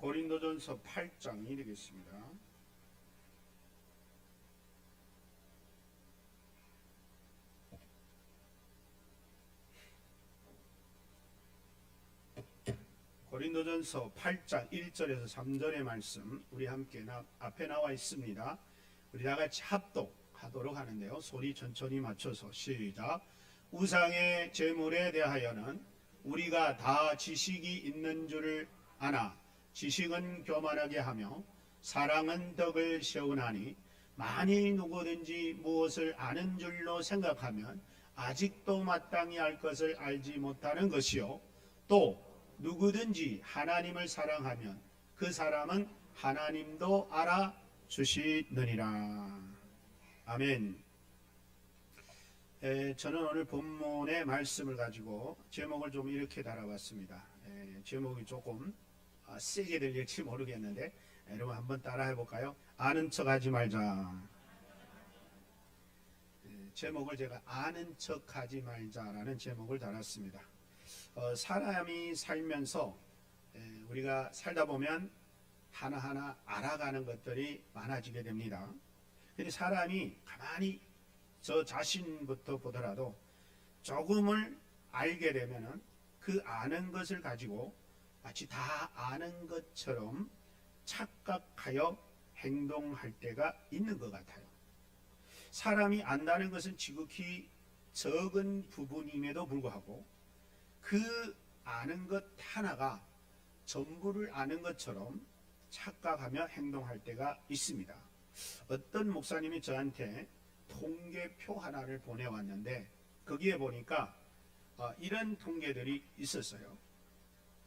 고린도전서 8장이 되겠습니다. 고린도전서 8장 1절에서 3절의 말씀 우리 함께 나, 앞에 나와 있습니다. 우리 다 같이 합독하도록 하는데요. 소리 천천히 맞춰서 시작. 우상의 제물에 대하여는 우리가 다 지식이 있는 줄을 아나 지식은 교만하게 하며 사랑은 덕을 세우나니 만일 누구든지 무엇을 아는 줄로 생각하면 아직도 마땅히 알 것을 알지 못하는 것이요 또 누구든지 하나님을 사랑하면 그 사람은 하나님도 알아 주시느니라 아멘. 에, 저는 오늘 본문의 말씀을 가지고 제목을 좀 이렇게 달아봤습니다. 에, 제목이 조금 아, 세게 들릴지 모르겠는데 에, 여러분 한번 따라 해볼까요? 아는 척 하지 말자. 에, 제목을 제가 아는 척 하지 말자라는 제목을 달았습니다. 어, 사람이 살면서 에, 우리가 살다 보면 하나하나 알아가는 것들이 많아지게 됩니다. 근데 사람이 가만히 저 자신부터 보더라도 조금을 알게 되면은 그 아는 것을 가지고 마치 다 아는 것처럼 착각하여 행동할 때가 있는 것 같아요. 사람이 안다는 것은 지극히 적은 부분임에도 불구하고 그 아는 것 하나가 전부를 아는 것처럼 착각하며 행동할 때가 있습니다. 어떤 목사님이 저한테 통계표 하나를 보내왔는데 거기에 보니까 어, 이런 통계들이 있었어요.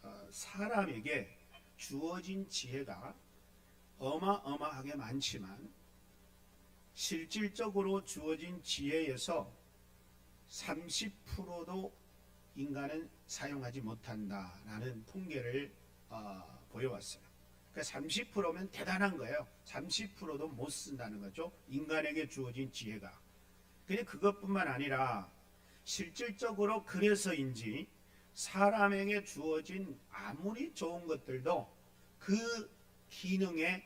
어, 사람에게 주어진 지혜가 어마어마하게 많지만 실질적으로 주어진 지혜에서 30%도 인간은 사용하지 못한다라는 통계를 어, 보여왔어요. 그러니까 30%면 대단한 거예요. 30%도 못 쓴다는 거죠. 인간에게 주어진 지혜가. 근데 그것뿐만 아니라 실질적으로 그래서인지 사람에게 주어진 아무리 좋은 것들도 그 기능의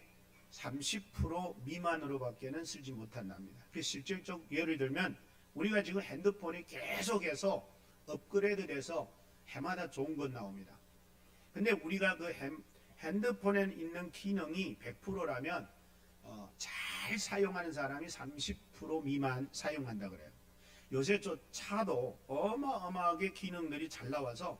30% 미만으로밖에는 쓰지 못한답니다. 그 실질적 예를 들면 우리가 지금 핸드폰이 계속해서 업그레이드돼서 해마다 좋은 것 나옵니다. 근데 우리가 그 핸, 핸드폰에 있는 기능이 100%라면 어, 잘 사용하는 사람이 30% 미만 사용한다 그래요. 요새 저 차도 어마어마하게 기능들이 잘 나와서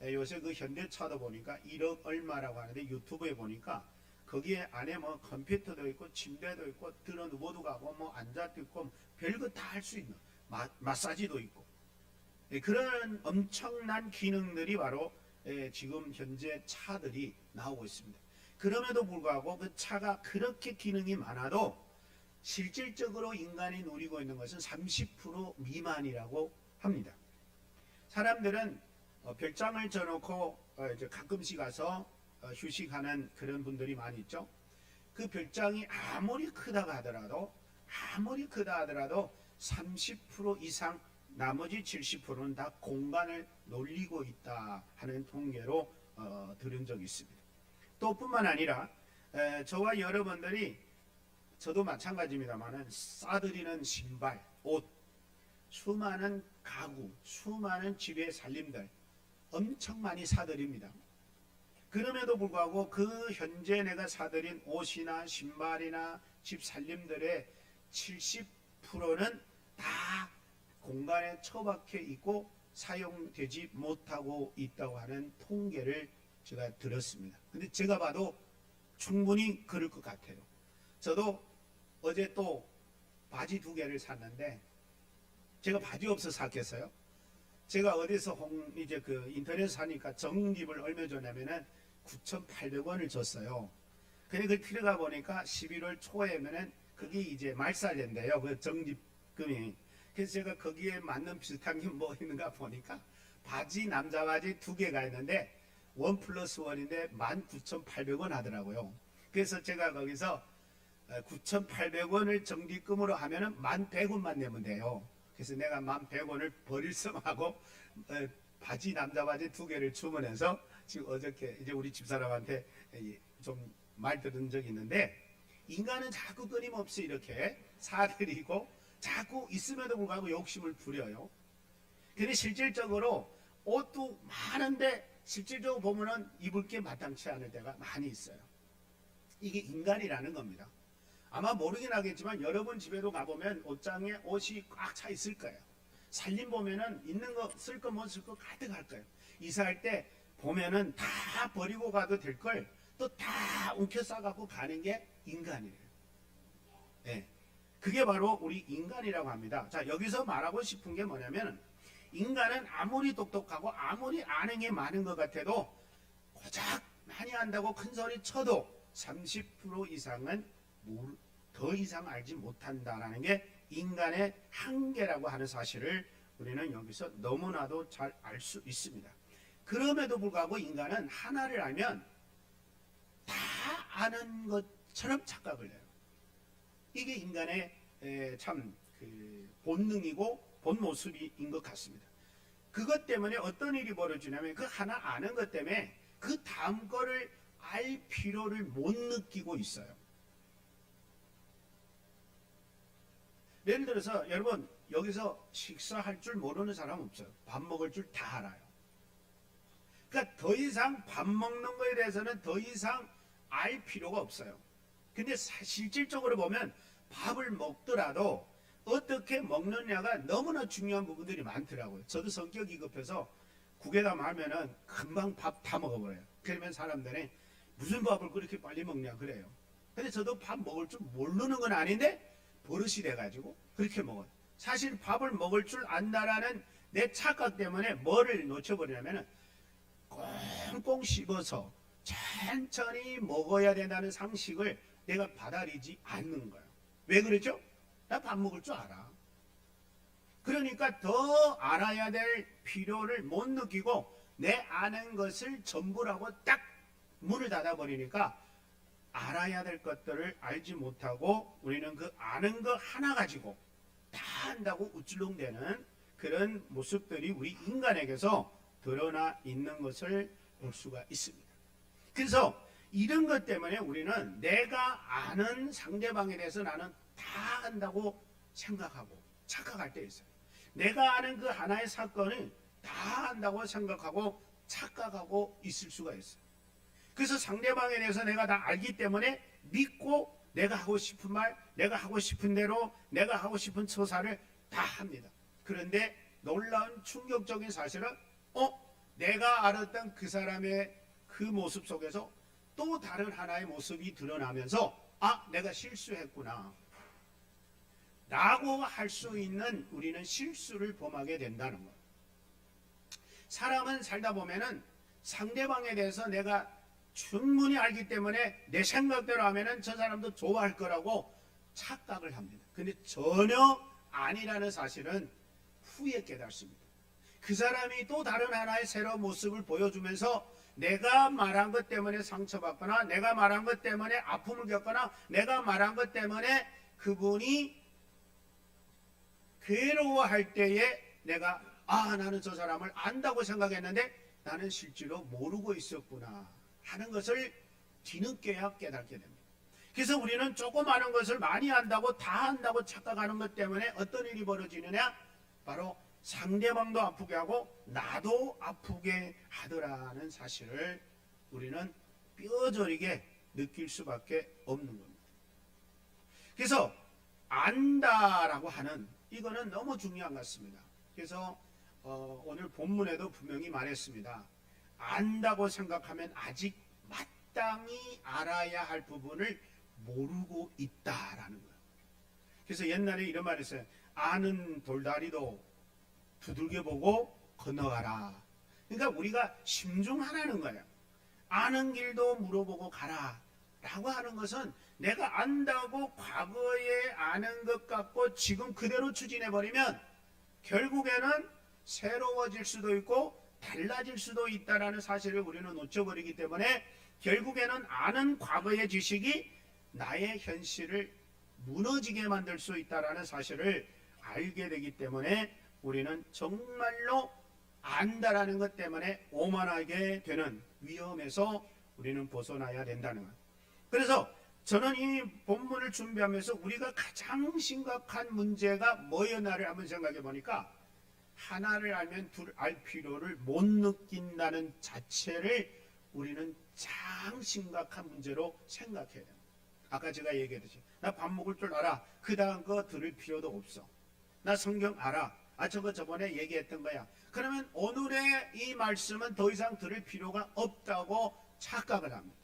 에, 요새 그 현대차도 보니까 1억 얼마라고 하는데 유튜브에 보니까 거기에 안에 뭐 컴퓨터도 있고 침대도 있고 들어 누워도 가고 뭐 앉아도 있고 별거 다 할 수 있는 마, 마사지도 있고 예, 그런 엄청난 기능들이 바로 예, 지금 현재 차들이 나오고 있습니다. 그럼에도 불구하고 그 차가 그렇게 기능이 많아도 실질적으로 인간이 누리고 있는 것은 30% 미만이라고 합니다. 사람들은 어, 별장을 져놓고 어, 가끔씩 가서 어, 휴식하는 그런 분들이 많이 있죠. 그 별장이 아무리 크다가 하더라도 아무리 크다 하더라도 30% 이상 나머지 70%는 다 공간을 놀리고 있다 하는 통계로 어, 들은 적이 있습니다. 또 뿐만 아니라 에, 저와 여러분들이 저도 마찬가지입니다만은 싸들이는 신발, 옷, 수많은 가구, 수많은 집의 살림들 엄청 많이 사들입니다. 그럼에도 불구하고 그 현재 내가 사들인 옷이나 신발이나 집 살림들의 70%는 다 공간에 처박혀 있고 사용되지 못하고 있다고 하는 통계를 제가 들었습니다. 근데 제가 봐도 충분히 그럴 것 같아요. 저도 어제 또 바지 두 개를 샀는데 제가 바지 없어서 샀겠어요. 제가 어디서 홍 이제 그 인터넷 사니까 정립을 얼마 줬냐면은 9,800원을 줬어요. 근데 그 들어가 보니까 11월 초에면은 그게 이제 말살된대요. 그 정립금이. 그래서 제가 거기에 맞는 비슷한 게 뭐 있는가 보니까 바지 남자 바지 두 개가 있는데 원 플러스 원인데 19,800원 하더라고요. 그래서 제가 거기서 9,800원을 정리금으로 하면은 1,100원만 내면 돼요. 그래서 내가 1,100원을 버릴 성하고 바지 남자 바지 두 개를 주문해서 지금 어저께 이제 우리 집사람한테 좀 말 들은 적이 있는데 인간은 자꾸 끊임없이 이렇게 사들이고 자꾸 있음에도 불구하고 욕심을 부려요. 근데 실질적으로 옷도 많은데 실질적으로 보면은 입을 게 마땅치 않을 때가 많이 있어요. 이게 인간이라는 겁니다. 아마 모르긴 하겠지만 여러분 집에도 가보면 옷장에 옷이 꽉 차 있을 거예요. 살림 보면은 있는 거 쓸 거 못 쓸 거 가득할 거예요. 이사할 때 보면은 다 버리고 가도 될 걸 또 다 움켜 싸갖고 가는 게 인간이에요. 예. 그게 바로 우리 인간이라고 합니다. 자, 여기서 말하고 싶은 게 뭐냐면 인간은 아무리 똑똑하고 아무리 아는 게 많은 것 같아도 고작 많이 한다고 큰 소리 쳐도 30% 이상은 모르- 더 이상 알지 못한다라는 게 인간의 한계라고 하는 사실을 우리는 여기서 너무나도 잘 알 수 있습니다. 그럼에도 불구하고 인간은 하나를 알면 다 아는 것처럼 착각을 해요. 이게 인간의 참 그 본능이고 본 모습인 것 같습니다. 그것 때문에 어떤 일이 벌어지냐면 그 하나 아는 것 때문에 그 다음 거를 알 필요를 못 느끼고 있어요. 예를 들어서 여러분 여기서 식사할 줄 모르는 사람 없어요. 밥 먹을 줄 다 알아요. 그러니까 더 이상 밥 먹는 거에 대해서는 더 이상 알 필요가 없어요. 근데 사- 실질적으로 보면 밥을 먹더라도 어떻게 먹느냐가 너무나 중요한 부분들이 많더라고요. 저도 성격이 급해서 국에다 말면은 금방 밥 다 먹어버려요. 그러면 사람들이 무슨 밥을 그렇게 빨리 먹냐 그래요. 근데 저도 밥 먹을 줄 모르는 건 아닌데 버릇이 돼가지고 그렇게 먹어요. 사실 밥을 먹을 줄 안다라는 내 착각 때문에 뭐를 놓쳐버리냐면은 꽁꽁 씹어서 천천히 먹어야 된다는 상식을 내가 받아들이지 않는 거예요. 왜 그러죠? 나 밥 먹을 줄 알아. 그러니까 더 알아야 될 필요를 못 느끼고 내 아는 것을 전부라고 딱 문을 닫아버리니까 알아야 될 것들을 알지 못하고 우리는 그 아는 거 하나 가지고 다 한다고 우쭐롱대는 그런 모습들이 우리 인간에게서 드러나 있는 것을 볼 수가 있습니다. 그래서 이런 것 때문에 우리는 내가 아는 상대방에 대해서 나는 다 안다고 생각하고 착각할 때 있어요. 내가 아는 그 하나의 사건을 다 안다고 생각하고 착각하고 있을 수가 있어요. 그래서 상대방에 대해서 내가 다 알기 때문에 믿고 내가 하고 싶은 말, 내가 하고 싶은 대로 내가 하고 싶은 처사를 다 합니다. 그런데 놀라운 충격적인 사실은 어? 내가 알았던 그 사람의 그 모습 속에서 또 다른 하나의 모습이 드러나면서 아, 내가 실수했구나. 라고 할 수 있는 우리는 실수를 범하게 된다는 거예요. 사람은 살다 보면은 상대방에 대해서 내가 충분히 알기 때문에 내 생각대로 하면은 저 사람도 좋아할 거라고 착각을 합니다. 근데 전혀 아니라는 사실은 후에 깨닫습니다. 그 사람이 또 다른 하나의 새로운 모습을 보여주면서 내가 말한 것 때문에 상처받거나 내가 말한 것 때문에 아픔을 겪거나 내가 말한 것 때문에 그분이 괴로워할 때에 내가 아 나는 저 사람을 안다고 생각했는데 나는 실제로 모르고 있었구나 하는 것을 뒤늦게야 깨닫게 됩니다. 그래서 우리는 조그마한 것을 많이 안다고 다 안다고 착각하는 것 때문에 어떤 일이 벌어지느냐 바로 상대방도 아프게 하고 나도 아프게 하더라는 사실을 우리는 뼈저리게 느낄 수밖에 없는 겁니다. 그래서 안다라고 하는 이거는 너무 중요한 것 같습니다. 그래서 어, 오늘 본문에도 분명히 말했습니다. 안다고 생각하면 아직 마땅히 알아야 할 부분을 모르고 있다라는 거예요. 그래서 옛날에 이런 말이 있어요. 아는 돌다리도 두들겨 보고 건너가라. 그러니까 우리가 심중하라는 거예요. 아는 길도 물어보고 가라. 라고 하는 것은 내가 안다고 과거에 아는 것 같고 지금 그대로 추진해 버리면 결국에는 새로워질 수도 있고 달라질 수도 있다라는 사실을 우리는 놓쳐버리기 때문에 결국에는 아는 과거의 지식이 나의 현실을 무너지게 만들 수 있다라는 사실을 알게 되기 때문에 우리는 정말로 안다라는 것 때문에 오만하게 되는 위험에서 우리는 벗어나야 된다는 것. 그래서 저는 이 본문을 준비하면서 우리가 가장 심각한 문제가 뭐였나를 한번 생각해 보니까 하나를 알면 둘 알 필요를 못 느낀다는 자체를 우리는 가장 심각한 문제로 생각해야 됩니다. 아까 제가 얘기했듯이 나 밥 먹을 줄 알아. 그 다음 거 들을 필요도 없어. 나 성경 알아. 아 저거 저번에 얘기했던 거야. 그러면 오늘의 이 말씀은 더 이상 들을 필요가 없다고 착각을 합니다.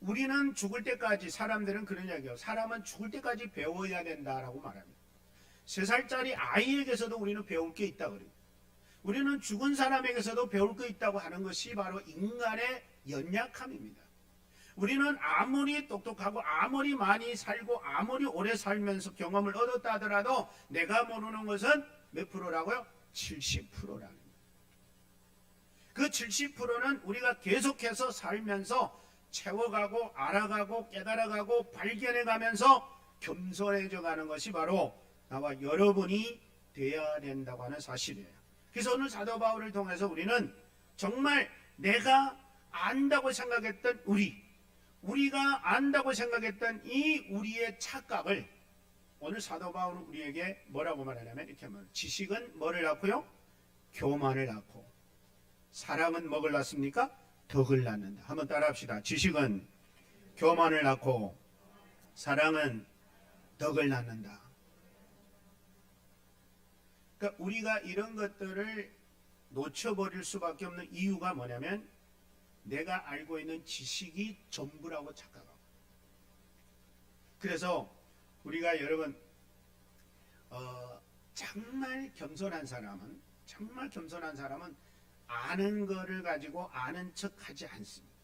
우리는 죽을 때까지 사람들은 그런 이야기예요. 사람은 죽을 때까지 배워야 된다라고 말합니다. 세 살짜리 아이에게서도 우리는 배울 게 있다 그래요. 우리는 죽은 사람에게서도 배울 게 있다고 하는 것이 바로 인간의 연약함입니다. 우리는 아무리 똑똑하고 아무리 많이 살고 아무리 오래 살면서 경험을 얻었다 하더라도 내가 모르는 것은 몇 프로라고요? 70%라는 거예요. 그 70%는 우리가 계속해서 살면서 채워가고 알아가고 깨달아가고 발견해가면서 겸손해져 가는 것이 바로 나와 여러분이 돼야 된다고 하는 사실이에요. 그래서 오늘 사도 바울을 통해서 우리는 정말 내가 안다고 생각했던 우리, 우리가 안다고 생각했던 이 우리의 착각을 오늘 사도 바울은 우리에게 뭐라고 말하냐면 이렇게 말해요. 지식은 뭐를 낳고요? 교만을 낳고 사랑은 뭐를 낳습니까? 덕을 낳는다. 한번 따라합시다. 지식은 교만을 낳고 사랑은 덕을 낳는다. 그러니까 우리가 이런 것들을 놓쳐버릴 수밖에 없는 이유가 뭐냐면 내가 알고 있는 지식이 전부라고 착각하고. 그래서 우리가 여러분 어, 정말 겸손한 사람은 정말 겸손한 사람은 아는 거를 가지고 아는 척하지 않습니다.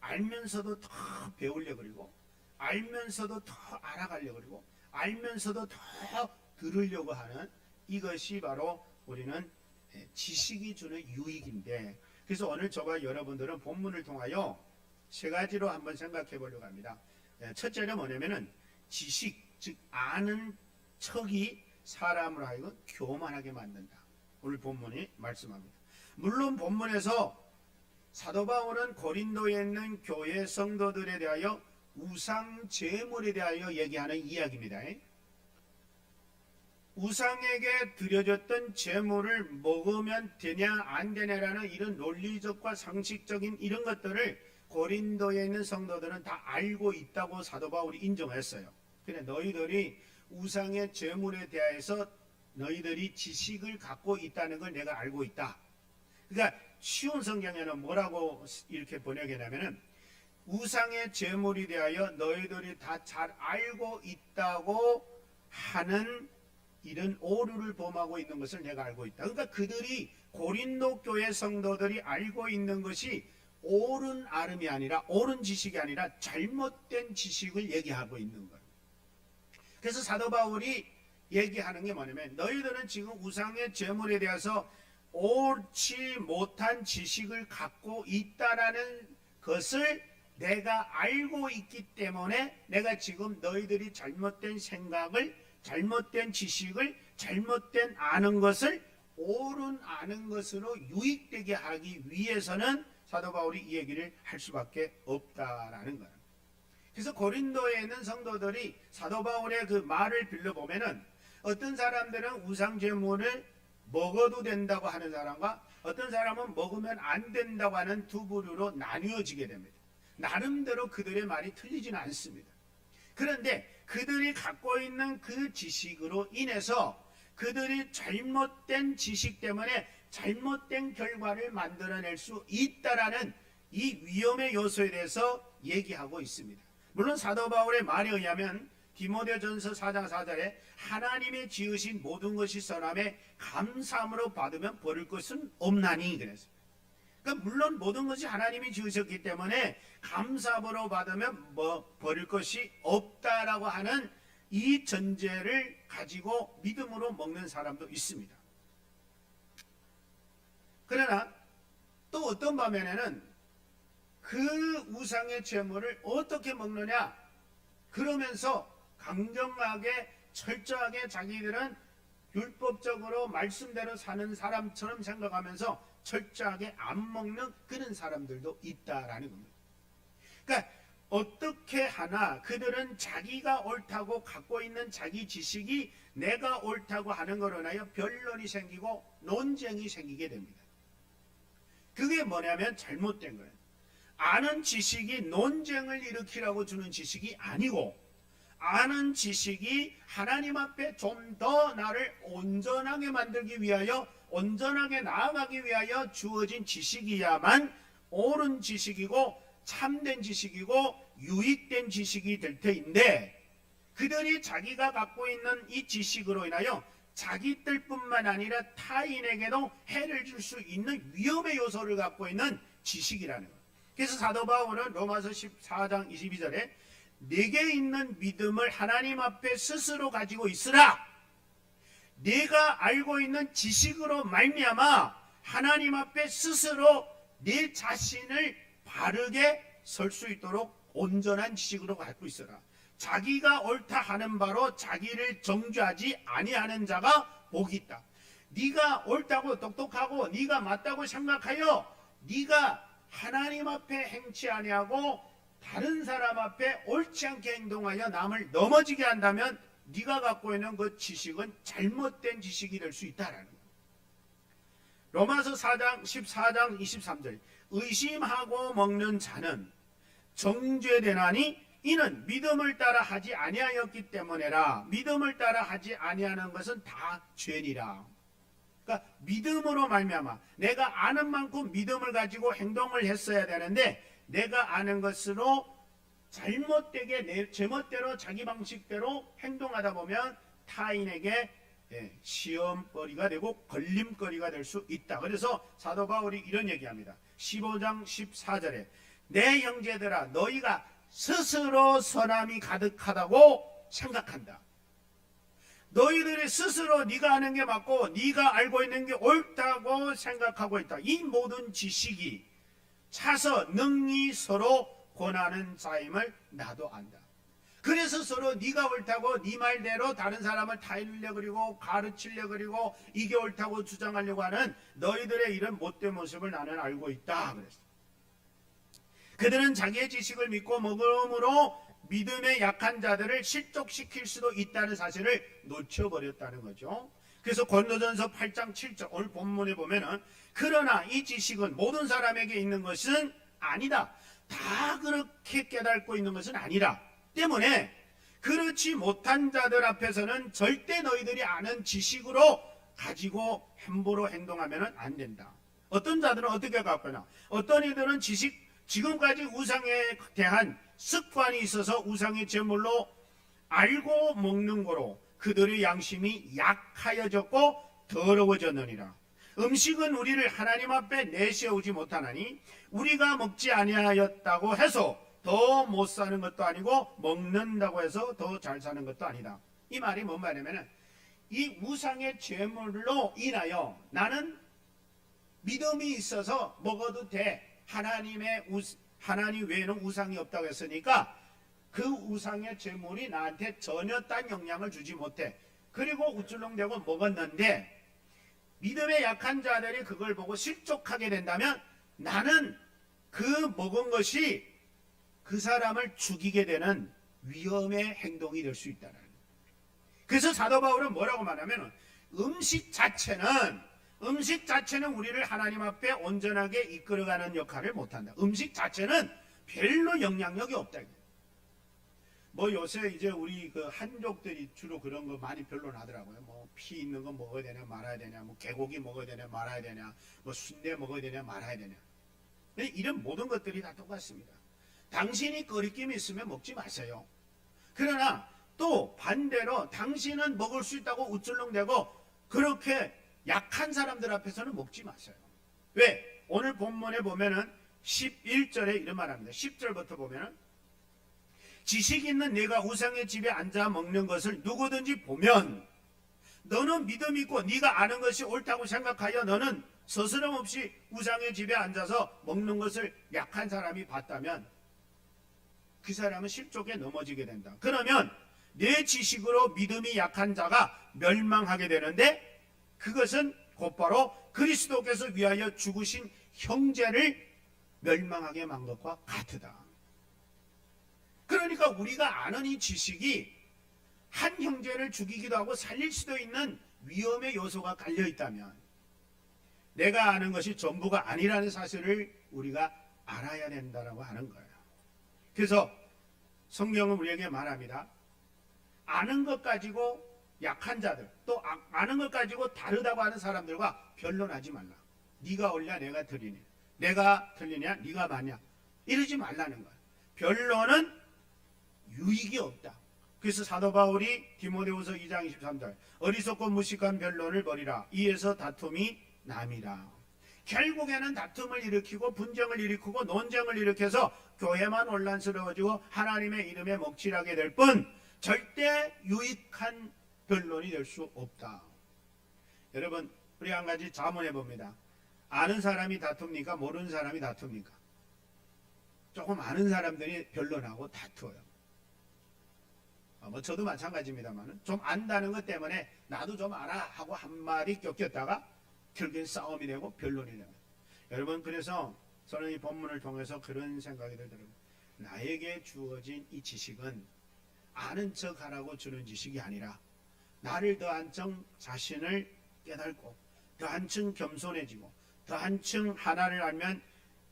알면서도 더 배우려 그리고 알면서도 더 알아가려 그리고 알면서도 더 들으려고 하는 이것이 바로 우리는 지식이 주는 유익인데 그래서 오늘 저와 여러분들은 본문을 통하여 세 가지로 한번 생각해 보려고 합니다. 첫째는 뭐냐면은 지식 즉 아는 척이 사람을 하여금 교만하게 만든다. 오늘 본문이 말씀합니다. 물론 본문에서 사도 바울은 고린도에 있는 교회 성도들에 대하여 우상 제물에 대하여 얘기하는 이야기입니다. 우상에게 드려졌던 제물을 먹으면 되냐 안 되냐라는 이런 논리적과 상식적인 이런 것들을 고린도에 있는 성도들은 다 알고 있다고 사도 바울이 인정했어요. 그래 너희들이 우상의 제물에 대해서 너희들이 지식을 갖고 있다는 걸 내가 알고 있다. 그러니까 쉬운 성경에는 뭐라고 이렇게 번역해냐면은 우상의 제물에 대하여 너희들이 다 잘 알고 있다고 하는 이런 오류를 범하고 있는 것을 내가 알고 있다. 그러니까 그들이 고린도 교회 성도들이 알고 있는 것이 옳은 아름이 아니라 옳은 지식이 아니라 잘못된 지식을 얘기하고 있는 거예요. 그래서 사도 바울이 얘기하는 게 뭐냐면 너희들은 지금 우상의 제물에 대해서 옳지 못한 지식을 갖고 있다라는 것을 내가 알고 있기 때문에 내가 지금 너희들이 잘못된 생각을 잘못된 지식을 잘못된 아는 것을 옳은 아는 것으로 유익되게 하기 위해서는 사도 바울이 이 얘기를 할 수밖에 없다라는 거예요. 그래서 고린도에 있는 성도들이 사도 바울의 그 말을 빌려 보면은 어떤 사람들은 우상 제물을 먹어도 된다고 하는 사람과 어떤 사람은 먹으면 안 된다고 하는 두 부류로 나뉘어지게 됩니다. 나름대로 그들의 말이 틀리지는 않습니다. 그런데 그들이 갖고 있는 그 지식으로 인해서 그들이 잘못된 지식 때문에 잘못된 결과를 만들어낼 수 있다라는 이 위험의 요소에 대해서 얘기하고 있습니다. 물론 사도 바울의 말에 의하면 디모데전서 4장 4절에 하나님의 지으신 모든 것이 선함에 감사함으로 받으면 버릴 것은 없나니 그래서 그러니까 물론 모든 것이 하나님이 지으셨기 때문에 감사함으로 받으면 뭐 버릴 것이 없다라고 하는 이 전제를 가지고 믿음으로 먹는 사람도 있습니다. 그러나 또 어떤場面에는 그 우상의 제물을 어떻게 먹느냐 그러면서 강경하게 철저하게 자기들은 율법적으로 말씀대로 사는 사람처럼 생각하면서 철저하게 안 먹는 그런 사람들도 있다라는 겁니다. 그러니까 어떻게 하나 그들은 자기가 옳다고 갖고 있는 자기 지식이 내가 옳다고 하는 거로 인하여 변론이 생기고 논쟁이 생기게 됩니다. 그게 뭐냐면 잘못된 거예요. 아는 지식이 논쟁을 일으키라고 주는 지식이 아니고 아는 지식이 하나님 앞에 좀 더 나를 온전하게 만들기 위하여 온전하게 나아가기 위하여 주어진 지식이야만 옳은 지식이고 참된 지식이고 유익된 지식이 될 터인데 그들이 자기가 갖고 있는 이 지식으로 인하여 자기들뿐만 아니라 타인에게도 해를 줄 수 있는 위험의 요소를 갖고 있는 지식이라는 거예요. 그래서 사도 바울은 로마서 14장 22절에 내게 있는 믿음을 하나님 앞에 스스로 가지고 있으라. 내가 알고 있는 지식으로 말미암아 하나님 앞에 스스로 내 자신을 바르게 설 수 있도록 온전한 지식으로 갖고 있어라. 자기가 옳다 하는 바로 자기를 정죄하지 아니하는 자가 복이 있다. 네가 옳다고 똑똑하고 네가 맞다고 생각하여 네가 하나님 앞에 행치 아니하고 다른 사람 앞에 옳지 않게 행동하여 남을 넘어지게 한다면 네가 갖고 있는 그 지식은 잘못된 지식이 될 수 있다라는 거예요. 로마서 4장 14장 23절 의심하고 먹는 자는 정죄되나니 이는 믿음을 따라 하지 아니하였기 때문에라 믿음을 따라 하지 아니하는 것은 다 죄니라 그러니까 믿음으로 말미암아 내가 아는 만큼 믿음을 가지고 행동을 했어야 되는데 내가 아는 것으로 잘못되게 내 제멋대로 자기 방식대로 행동하다 보면 타인에게 예, 시험거리가 되고 걸림거리가 될 수 있다. 그래서 사도 바울이 이런 얘기합니다. 15장 14절에 내 형제들아 너희가 스스로 선함이 가득하다고 생각한다. 너희들이 스스로 네가 하는 게 맞고 네가 알고 있는 게 옳다고 생각하고 있다. 이 모든 지식이 차서 능히 서로 권하는 자임을 나도 안다. 그래서 서로 네가 옳다고 네 말대로 다른 사람을 타일려 그리고 가르치려 그리고 이게 옳다고 주장하려고 하는 너희들의 이런 못된 모습을 나는 알고 있다. 그랬어. 그들은 자기의 지식을 믿고 먹음으로 믿음의 약한 자들을 실족시킬 수도 있다는 사실을 놓쳐버렸다는 거죠. 그래서 권도전서 8장 7절 오늘 본문에 보면은 그러나 이 지식은 모든 사람에게 있는 것은 아니다. 다 그렇게 깨닫고 있는 것은 아니라 때문에 그렇지 못한 자들 앞에서는 절대 너희들이 아는 지식으로 가지고 함부로 행동하면 안 된다. 어떤 자들은 어떻게 갖거나 어떤 이들은 지식 지금까지 우상에 대한 습관이 있어서 우상의 제물로 알고 먹는 거로 그들의 양심이 약하여졌고 더러워졌느니라. 음식은 우리를 하나님 앞에 내세우지 못하나니 우리가 먹지 아니하였다고 해서 더 못 사는 것도 아니고 먹는다고 해서 더 잘 사는 것도 아니다. 이 말이 뭔 말이냐면 이 우상의 제물로 인하여 나는 믿음이 있어서 먹어도 돼. 하나님의 우, 하나님 외에는 우상이 없다고 했으니까 그 우상의 제물이 나한테 전혀 딴 영향을 주지 못해. 그리고 우쭐렁대고 먹었는데 믿음의 약한 자들이 그걸 보고 실족하게 된다면 나는 그 먹은 것이 그 사람을 죽이게 되는 위험의 행동이 될 수 있다는. 그래서 사도 바울은 뭐라고 말하면 음식 자체는 음식 자체는 우리를 하나님 앞에 온전하게 이끌어가는 역할을 못한다. 음식 자체는 별로 영향력이 없다. 뭐 요새 이제 우리 그 한족들이 주로 그런 거 많이 변론하더라고요. 뭐 피 있는 거 먹어야 되냐 말아야 되냐, 뭐 개고기 먹어야 되냐 말아야 되냐, 뭐 순대 먹어야 되냐 말아야 되냐. 근데 이런 모든 것들이 다 똑같습니다. 당신이 거리낌이 있으면 먹지 마세요. 그러나 또 반대로 당신은 먹을 수 있다고 우쭐렁대고 그렇게 약한 사람들 앞에서는 먹지 마세요. 왜? 오늘 본문에 보면은 11절에 이런 말합니다. 10절부터 보면은 지식 있는 내가 우상의 집에 앉아 먹는 것을 누구든지 보면 너는 믿음 있고 네가 아는 것이 옳다고 생각하여 너는 서스럼 없이 우상의 집에 앉아서 먹는 것을 약한 사람이 봤다면 그 사람은 실족에 넘어지게 된다. 그러면 내 지식으로 믿음이 약한 자가 멸망하게 되는데 그것은 곧바로 그리스도께서 위하여 죽으신 형제를 멸망하게 만 것과 같으다. 그러니까 우리가 아는 이 지식이 한 형제를 죽이기도 하고 살릴 수도 있는 위험의 요소가 깔려 있다면 내가 아는 것이 전부가 아니라는 사실을 우리가 알아야 된다라고 하는 거예요. 그래서 성경은 우리에게 말합니다. 아는 것 가지고 약한 자들 또 아- 아는 것 가지고 다르다고 하는 사람들과 변론하지 말라. 네가 옳냐 내가 틀리냐. 내가 틀리냐 네가 맞냐. 이러지 말라는 거예요. 변론은 유익이 없다. 그래서 사도 바울이 디모데후서 2장 23절 어리석고 무식한 변론을 벌이라 이에서 다툼이 남이라. 결국에는 다툼을 일으키고 분쟁을 일으키고 논쟁을 일으켜서 교회만 혼란스러워지고 하나님의 이름에 먹칠하게 될 뿐 절대 유익한 변론이 될 수 없다. 여러분 우리 한 가지 자문해 봅니다. 아는 사람이 다툽니까 모르는 사람이 다툽니까? 조금 아는 사람들이 변론하고 다투어요. 어, 뭐 저도 마찬가지입니다만 좀 안다는 것 때문에 나도 좀 알아 하고 한 마디 껴꼈다가 결국엔 싸움이 되고 변론이 됩니다. 여러분 그래서 저는 이 본문을 통해서 그런 생각이 들더라고요. 나에게 주어진 이 지식은 아는 척 하라고 주는 지식이 아니라 나를 더 한층 자신을 깨닫고 더 한층 겸손해지고 더 한층 하나를 알면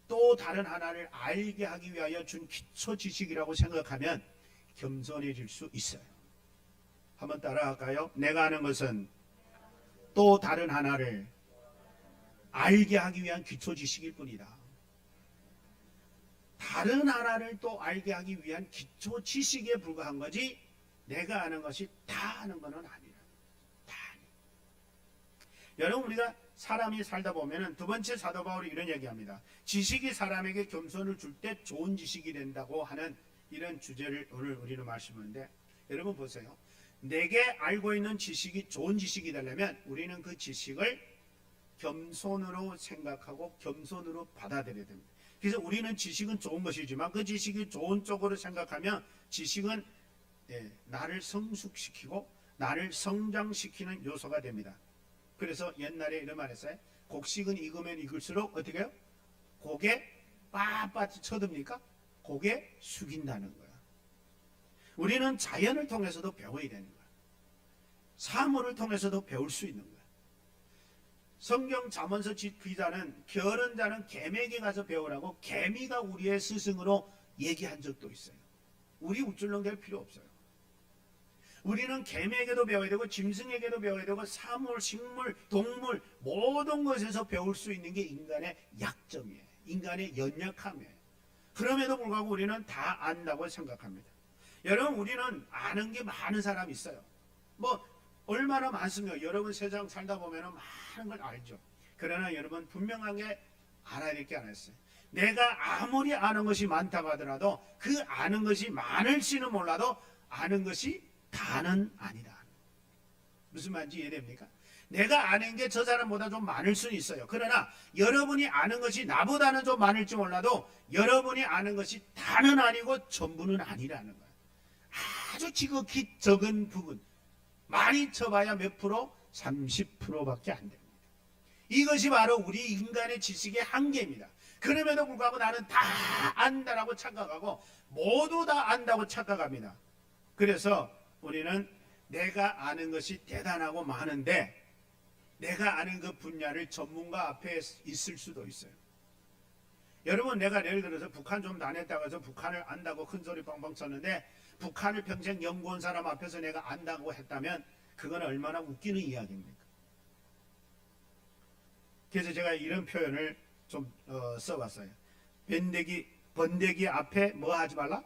또 다른 하나를 알게 하기 위하여 준 기초 지식이라고 생각하면 겸손해질 수 있어요. 한번 따라할까요? 내가 아는 것은 또 다른 하나를 알게 하기 위한 기초 지식일 뿐이다. 다른 하나를 또 알게 하기 위한 기초 지식에 불과한 거지 내가 아는 것이 다 아는 것은 아니라 다 아니. 여러분 우리가 사람이 살다 보면은 두 번째 사도 바울이 이런 얘기합니다. 지식이 사람에게 겸손을 줄 때 좋은 지식이 된다고 하는 이런 주제를 오늘 우리는 말씀하는데 여러분 보세요. 내게 알고 있는 지식이 좋은 지식이 되려면 우리는 그 지식을 겸손으로 생각하고 겸손으로 받아들여야 됩니다. 그래서 우리는 지식은 좋은 것이지만 그 지식이 좋은 쪽으로 생각하면 지식은 예, 나를 성숙시키고 나를 성장시키는 요소가 됩니다. 그래서 옛날에 이런 말 했어요. 곡식은 익으면 익을수록 어떻게 해요? 고개 빳빳이 쳐듭니까? 고개 숙인다는 거야. 우리는 자연을 통해서도 배워야 되는 거야. 사물을 통해서도 배울 수 있는 거야. 성경 잠언서 기자는 게으른 자는 개미에게 가서 배우라고 개미가 우리의 스승으로 얘기한 적도 있어요. 우리 우쭐렁 될 필요 없어요. 우리는 개미에게도 배워야 되고 짐승에게도 배워야 되고 사물, 식물, 동물 모든 것에서 배울 수 있는 게 인간의 약점이에요. 인간의 연약함이에요. 그럼에도 불구하고 우리는 다 안다고 생각합니다. 여러분 우리는 아는 게 많은 사람이 있어요. 뭐 얼마나 많습니까? 여러분 세상 살다 보면 많은 걸 알죠. 그러나 여러분 분명하게 알아야 될 게 하나 있어요. 내가 아무리 아는 것이 많다고 하더라도 그 아는 것이 많을지는 몰라도 아는 것이 다는 아니다. 무슨 말인지 이해됩니까? 내가 아는 게 저 사람보다 좀 많을 수는 있어요. 그러나 여러분이 아는 것이 나보다는 좀 많을지 몰라도 여러분이 아는 것이 다는 아니고 전부는 아니라는 거예요. 아주 지극히 적은 부분. 많이 쳐봐야 몇 프로? 30%밖에 안 됩니다. 이것이 바로 우리 인간의 지식의 한계입니다. 그럼에도 불구하고 나는 다 안다라고 착각하고 모두 다 안다고 착각합니다. 그래서 우리는 내가 아는 것이 대단하고 많은데 내가 아는 그 분야를 전문가 앞에 있을 수도 있어요. 여러분 내가 예를 들어서 북한 좀 다녔다고 해서 북한을 안다고 큰 소리 빵빵 쳤는데 북한을 평생 연구한 사람 앞에서 내가 안다고 했다면 그건 얼마나 웃기는 이야기입니까? 그래서 제가 이런 표현을 좀 어, 써봤어요. 번데기 번데기 앞에 뭐 하지 말라?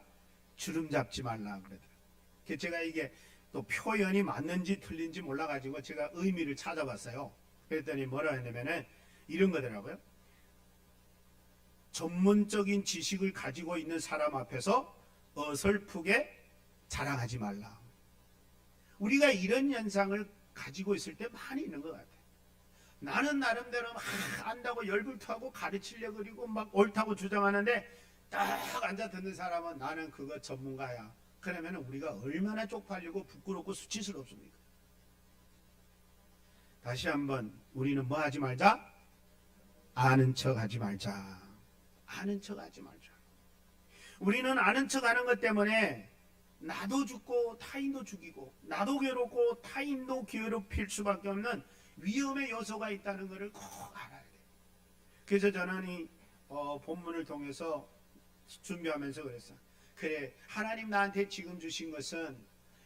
주름 잡지 말라. 그래서 제가 이게 또 표현이 맞는지 틀린지 몰라가지고 제가 의미를 찾아봤어요. 그랬더니 뭐라 했냐면은 이런 거더라고요. 전문적인 지식을 가지고 있는 사람 앞에서 어설프게 자랑하지 말라. 우리가 이런 현상을 가지고 있을 때 많이 있는 것 같아요. 나는 나름대로 막 안다고 열불토하고 가르치려 그리고 막 옳다고 주장하는데 딱 앉아 듣는 사람은 나는 그거 전문가야. 그러면 우리가 얼마나 쪽팔리고 부끄럽고 수치스럽습니까? 다시 한번 우리는 뭐 하지 말자? 아는 척 하지 말자. 아는 척 하지 말자. 우리는 아는 척 하는 것 때문에 나도 죽고 타인도 죽이고 나도 괴롭고 타인도 괴롭힐 수밖에 없는 위험의 요소가 있다는 것을 꼭 알아야 돼. 그래서 저는 이 어, 본문을 통해서 준비하면서 그랬어. 그래 하나님 나한테 지금 주신 것은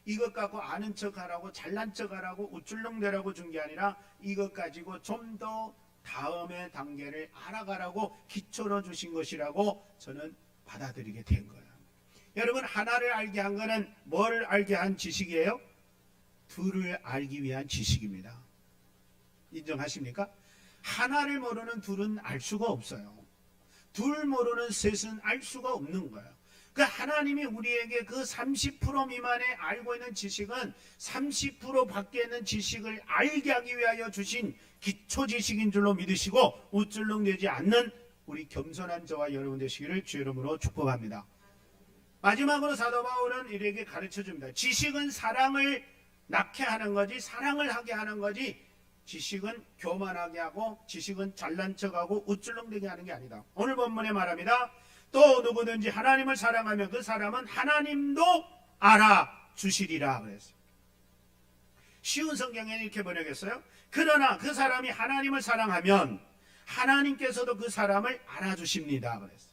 이것 갖고 아는 척하라고 잘난 척하라고 우쭐렁대라고 준 게 아니라 이것 가지고 좀 더 다음의 단계를 알아가라고 기초로 주신 것이라고 저는 받아들이게 된 거예요. 여러분 하나를 알게 한 거는 뭘 알게 한 지식이에요? 둘을 알기 위한 지식입니다. 인정하십니까? 하나를 모르는 둘은 알 수가 없어요. 둘 모르는 셋은 알 수가 없는 거예요. 그 하나님이 우리에게 그 30% 미만에 알고 있는 지식은 30% 밖에 있는 지식을 알게 하기 위하여 주신 기초 지식인 줄로 믿으시고 우쭐렁대지 않는 우리 겸손한 저와 여러분 되시기를 주 이름으로 축복합니다. 마지막으로 사도 바울은 이에게 가르쳐 줍니다. 지식은 사랑을 낳게 하는 거지 사랑을 하게 하는 거지 지식은 교만하게 하고 지식은 잘난 척하고 우쭐렁대게 하는 게 아니다. 오늘 본문에 말합니다. 또 누구든지 하나님을 사랑하면 그 사람은 하나님도 알아주시리라 그랬어요. 쉬운 성경에 이렇게 번역했어요. 그러나 그 사람이 하나님을 사랑하면 하나님께서도 그 사람을 알아주십니다. 그랬어요.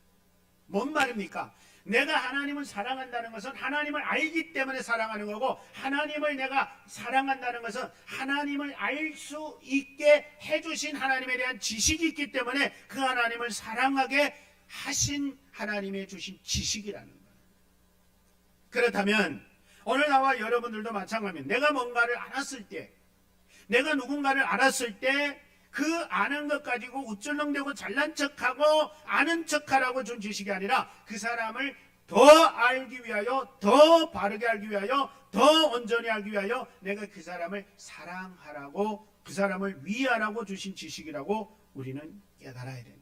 뭔 말입니까? 내가 하나님을 사랑한다는 것은 하나님을 알기 때문에 사랑하는 거고 하나님을 내가 사랑한다는 것은 하나님을 알 수 있게 해주신 하나님에 대한 지식이 있기 때문에 그 하나님을 사랑하게 하신 하나님의 주신 지식이라는 거예요. 그렇다면 오늘 나와 여러분들도 마찬가지입니다. 내가 뭔가를 알았을 때 내가 누군가를 알았을 때 그 아는 것 가지고 우쭐렁대고 잘난 척하고 아는 척하라고 준 지식이 아니라 그 사람을 더 알기 위하여 더 바르게 알기 위하여 더 온전히 알기 위하여 내가 그 사람을 사랑하라고 그 사람을 위하라고 주신 지식이라고 우리는 깨달아야 된다.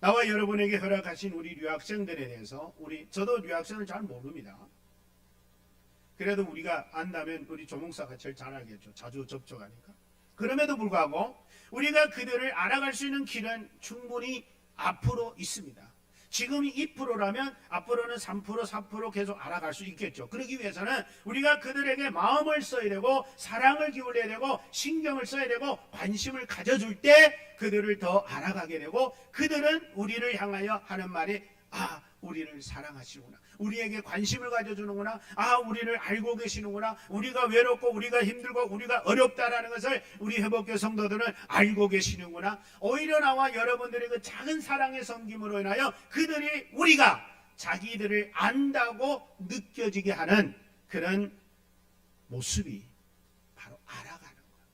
나와 여러분에게 허락하신 우리 유학생들에 대해서 우리 저도 유학생을 잘 모릅니다. 그래도 우리가 안다면 우리 조목사가 제일 잘 알겠죠. 자주 접촉하니까. 그럼에도 불구하고 우리가 그들을 알아갈 수 있는 길은 충분히 앞으로 있습니다. 지금이 2%라면 앞으로는 3%, 4% 계속 알아갈 수 있겠죠. 그러기 위해서는 우리가 그들에게 마음을 써야 되고 사랑을 기울여야 되고 신경을 써야 되고 관심을 가져줄 때 그들을 더 알아가게 되고 그들은 우리를 향하여 하는 말이 아 우리를 사랑하시구나. 우리에게 관심을 가져주는구나. 아, 우리를 알고 계시는구나. 우리가 외롭고 우리가 힘들고 우리가 어렵다라는 것을 우리 회복교 성도들은 알고 계시는구나. 오히려 나와 여러분들의 그 작은 사랑의 섬김으로 인하여 그들이 우리가 자기들을 안다고 느껴지게 하는 그런 모습이 바로 알아가는 거예요.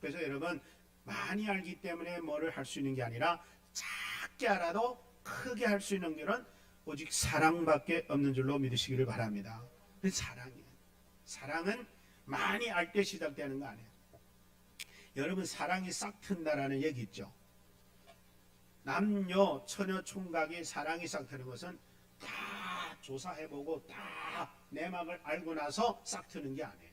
그래서 여러분 많이 알기 때문에 뭐를 할 수 있는 게 아니라 작게 알아도 크게 할 수 있는 길은 오직 사랑밖에 없는 줄로 믿으시기를 바랍니다. 그 사랑이에요. 사랑은 많이 알 때 시작되는 거 아니에요. 여러분 사랑이 싹 튼다라는 얘기 있죠. 남녀 처녀 총각이 사랑이 싹 트는 것은 다 조사해보고 다 내막을 알고 나서 싹 트는 게 아니에요.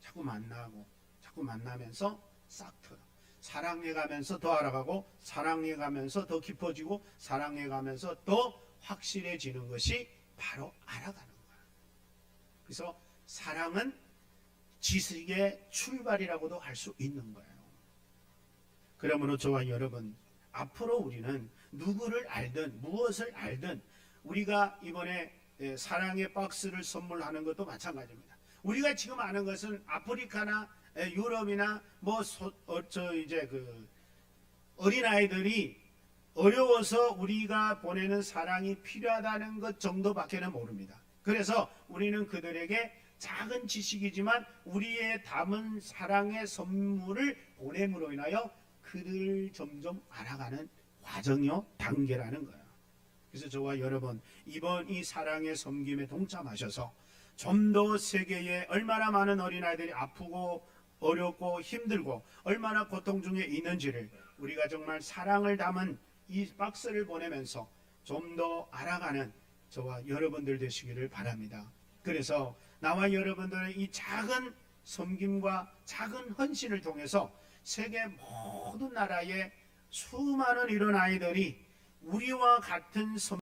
자꾸 만나고 자꾸 만나면서 싹 트요. 사랑해 가면서 더 알아가고 사랑해 가면서 더 깊어지고 사랑해 가면서 더 확실해지는 것이 바로 알아가는 거야. 그래서 사랑은 지식의 출발이라고도 할 수 있는 거예요. 그러므로 저와 여러분 앞으로 우리는 누구를 알든 무엇을 알든 우리가 이번에 예, 사랑의 박스를 선물하는 것도 마찬가지입니다. 우리가 지금 아는 것은 아프리카나 예, 유럽이나 뭐저 어, 이제 그 어린 아이들이 어려워서 우리가 보내는 사랑이 필요하다는 것 정도밖에는 모릅니다. 그래서 우리는 그들에게 작은 지식이지만 우리의 담은 사랑의 선물을 보냄으로 인하여 그들을 점점 알아가는 과정이요 단계라는 거예요. 그래서 저와 여러분 이번 이 사랑의 섬김에 동참하셔서 좀 더 세계에 얼마나 많은 어린아이들이 아프고 어렵고 힘들고 얼마나 고통 중에 있는지를 우리가 정말 사랑을 담은 이 박스를 보내면서 좀 더 알아가는 저와 여러분들 되시기를 바랍니다. 그래서 나와 여러분들의 이 작은 섬김과 작은 헌신을 통해서 세계 모든 나라의 수많은 이런 아이들이 우리와 같은 섬